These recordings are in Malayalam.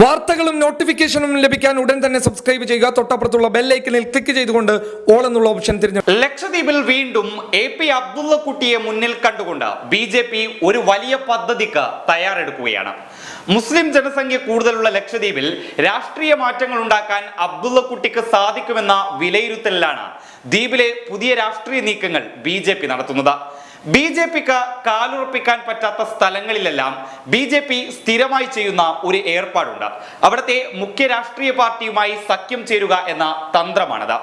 വാർത്തകളും നോട്ടിഫിക്കേഷനും ലഭിക്കാൻ ഉടൻ തന്നെ സബ്സ്ക്രൈബ് ചെയ്യുക. തൊട്ടപ്പുറത്തുള്ള ബെല്ലൈക്കനിൽ ക്ലിക്ക് ചെയ്തുകൊണ്ട് ഓൾ എന്നുള്ള ഓപ്ഷൻ തിരഞ്ഞെടുക്കുക ലക്ഷദ്വീപിൽ വീണ്ടും എ പി അബ്ദുള്ളക്കുട്ടിയെ മുന്നിൽ കണ്ടുകൊണ്ട് ബി ജെ പി ഒരു വലിയ പദ്ധതിക്ക് തയ്യാറെടുക്കുകയാണ്. മുസ്ലിം ജനസംഖ്യ കൂടുതലുള്ള ലക്ഷദ്വീപിൽ രാഷ്ട്രീയ മാറ്റങ്ങൾ ഉണ്ടാക്കാൻ അബ്ദുള്ളക്കുട്ടിക്ക് സാധിക്കുമെന്ന വിലയിരുത്തലിലാണ് ദ്വീപിലെ പുതിയ രാഷ്ട്രീയ നീക്കങ്ങൾ ബി നടത്തുന്നത്. ബി ജെ പിക്ക് കാലുറപ്പിക്കാൻ പറ്റാത്ത സ്ഥലങ്ങളിലെല്ലാം ബി ജെ പി സ്ഥിരമായി ചെയ്യുന്ന ഒരു ഏർപ്പാടുണ്ട്. അവിടുത്തെ മുഖ്യ രാഷ്ട്രീയ പാർട്ടിയുമായി സഖ്യം ചേരുക എന്ന തന്ത്രമാണത്.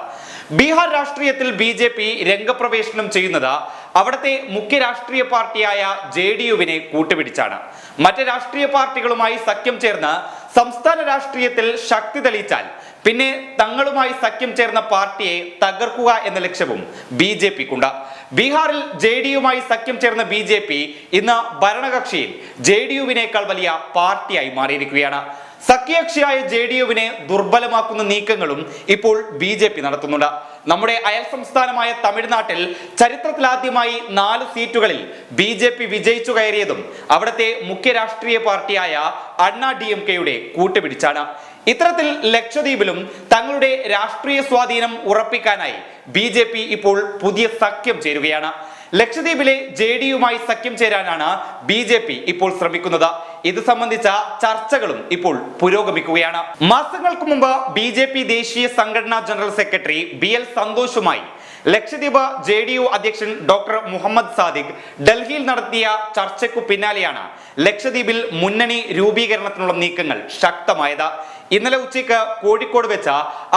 ബീഹാർ രാഷ്ട്രീയത്തിൽ ബി ജെ പി രംഗപ്രവേശനം ചെയ്യുന്നത് അവിടുത്തെ മുഖ്യ രാഷ്ട്രീയ പാർട്ടിയായ ജെ ഡി യുവിനെ കൂട്ടുപിടിച്ചാണ്. മറ്റ് രാഷ്ട്രീയ പാർട്ടികളുമായി സഖ്യം ചേർന്ന് സംസ്ഥാന രാഷ്ട്രീയത്തിൽ ശക്തി തെളിയിച്ചാൽ പിന്നെ തങ്ങളുമായി സഖ്യം ചേർന്ന പാർട്ടിയെ തകർക്കുക എന്ന ലക്ഷ്യവും ബി ജെ പിക്കുണ്ട്. ബീഹാറിൽ ജെ ഡി യുമായി സഖ്യം ചേർന്ന ബി ജെ പി ഇന്ന് ഭരണകക്ഷിയിൽ ജെ ഡി യുവിനേക്കാൾ വലിയ പാർട്ടിയായി മാറിയിരിക്കുകയാണ്. സഖ്യകക്ഷിയായ ജെ ഡി യുവിനെ ദുർബലമാക്കുന്ന നീക്കങ്ങളും ഇപ്പോൾ ബി ജെ പി നടത്തുന്നുണ്ട്. നമ്മുടെ അയൽ സംസ്ഥാനമായ തമിഴ്നാട്ടിൽ ചരിത്രത്തിലാദ്യമായി നാല് സീറ്റുകളിൽ ബി ജെ പി വിജയിച്ചു കയറിയതും അവിടുത്തെ മുഖ്യ രാഷ്ട്രീയ പാർട്ടിയായ അണ്ണാ ഡി എം കെയുടെ കൂട്ടുപിടിച്ചാണ്. ഇത്തരത്തിൽ ലക്ഷദ്വീപിലും തങ്ങളുടെ രാഷ്ട്രീയ സ്വാധീനം ഉറപ്പിക്കാനായി ബി ഇപ്പോൾ പുതിയ സഖ്യം ചേരുകയാണ്. ലക്ഷദ്വീപിലെ ജെ ഡി യുമായി സഖ്യം ചേരാനാണ് ബി ജെ പി ഇപ്പോൾ ശ്രമിക്കുന്നത്. ഇത് സംബന്ധിച്ച ചർച്ചകളും ഇപ്പോൾ പുരോഗമിക്കുകയാണ്. മാസങ്ങൾക്ക് മുമ്പ് ബി ദേശീയ സംഘടനാ ജനറൽ സെക്രട്ടറി ബി എൽ സന്തോഷുമായി ലക്ഷദ്വീപ് ജെ ഡി യു അധ്യക്ഷൻ ഡോക്ടർ മുഹമ്മദ് സാദിഖ് ഡൽഹിയിൽ നടത്തിയ ചർച്ചയ്ക്കു പിന്നാലെയാണ് ലക്ഷദ്വീപിൽ മുന്നണി രൂപീകരണത്തിനുള്ള നീക്കങ്ങൾ ശക്തമായത്. ഇന്നലെ ഉച്ചയ്ക്ക് കോഴിക്കോട് വെച്ച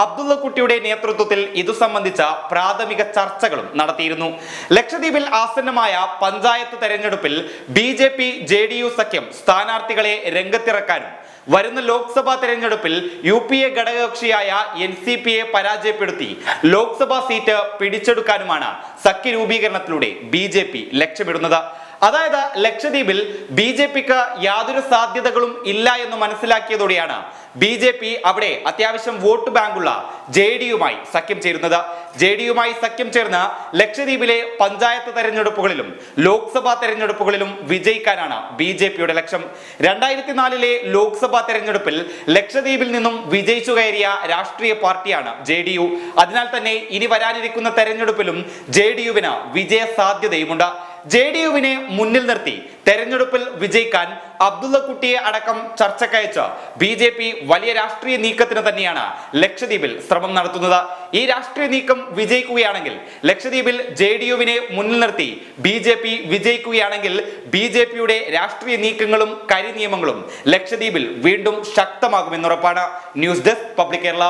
അബ്ദുള്ള കുട്ടിയുടെ നേതൃത്വത്തിൽ ഇതു സംബന്ധിച്ച പ്രാഥമിക ചർച്ചകളും നടത്തിയിരുന്നു. ലക്ഷദ്വീപിൽ ആസന്നമായ പഞ്ചായത്ത് തെരഞ്ഞെടുപ്പിൽ B J P J D U സഖ്യം സ്ഥാനാർത്ഥികളെ രംഗത്തിറക്കാനും വരുന്ന ലോക്സഭാ തെരഞ്ഞെടുപ്പിൽ യു പി എ ഘടകകക്ഷിയായ എൻ സി പി എ പരാജയപ്പെടുത്തി. ലോക്സഭാ സീറ്റ് പിടിച്ചെടുക്കാനുമാണ് സഖ്യ രൂപീകരണത്തിലൂടെ ബി ജെ പി ലക്ഷ്യമിടുന്നത്. അതായത് ലക്ഷദ്വീപിൽ ബി ജെ പിക്ക് യാതൊരു സാധ്യതകളും ഇല്ല എന്ന് മനസ്സിലാക്കിയതോടെയാണ് ബി ജെ പി അവിടെ അത്യാവശ്യം വോട്ട് ബാങ്കുള്ള ജെ ഡി യുമായി സഖ്യം ചേരുന്നത്. ജെ ഡി യുമായി സഖ്യം ചേർന്ന് ലക്ഷദ്വീപിലെ പഞ്ചായത്ത് തെരഞ്ഞെടുപ്പുകളിലും ലോക്സഭാ തെരഞ്ഞെടുപ്പുകളിലും വിജയിക്കാനാണ് ബി ജെ പിയുടെ ലക്ഷ്യം. രണ്ടായിരത്തി നാലിലെ ലോക്സഭാ തെരഞ്ഞെടുപ്പിൽ ലക്ഷദ്വീപിൽ നിന്നും വിജയിച്ചു കയറിയ രാഷ്ട്രീയ പാർട്ടിയാണ് ജെ ഡി യു. അതിനാൽ തന്നെ ഇനി വരാനിരിക്കുന്ന തെരഞ്ഞെടുപ്പിലും ജെ ഡി യുവിന് വിജയ സാധ്യതയുമുണ്ട് ജെ ഡി യുവിനെ മുന്നിൽ നിർത്തി തെരഞ്ഞെടുപ്പിൽ വിജയിക്കാൻ അബ്ദുള്ളക്കുട്ടിയെ അടക്കം ചർച്ചക്കയച്ച് ബി ജെ പി വലിയ രാഷ്ട്രീയ നീക്കത്തിന് തന്നെയാണ് ലക്ഷദ്വീപിൽ ശ്രമം നടത്തുന്നത്. ഈ രാഷ്ട്രീയ നീക്കം വിജയിക്കുകയാണെങ്കിൽ ലക്ഷദ്വീപിൽ ജെ ഡി യുവിനെ മുന്നിൽ നിർത്തി ബി ജെ പി വിജയിക്കുകയാണെങ്കിൽ ബി ജെ പിയുടെ രാഷ്ട്രീയ നീക്കങ്ങളും കരിനിയമങ്ങളും ലക്ഷദ്വീപിൽ വീണ്ടും ശക്തമാകുമെന്നുറപ്പാണ്. News desk public Kerala.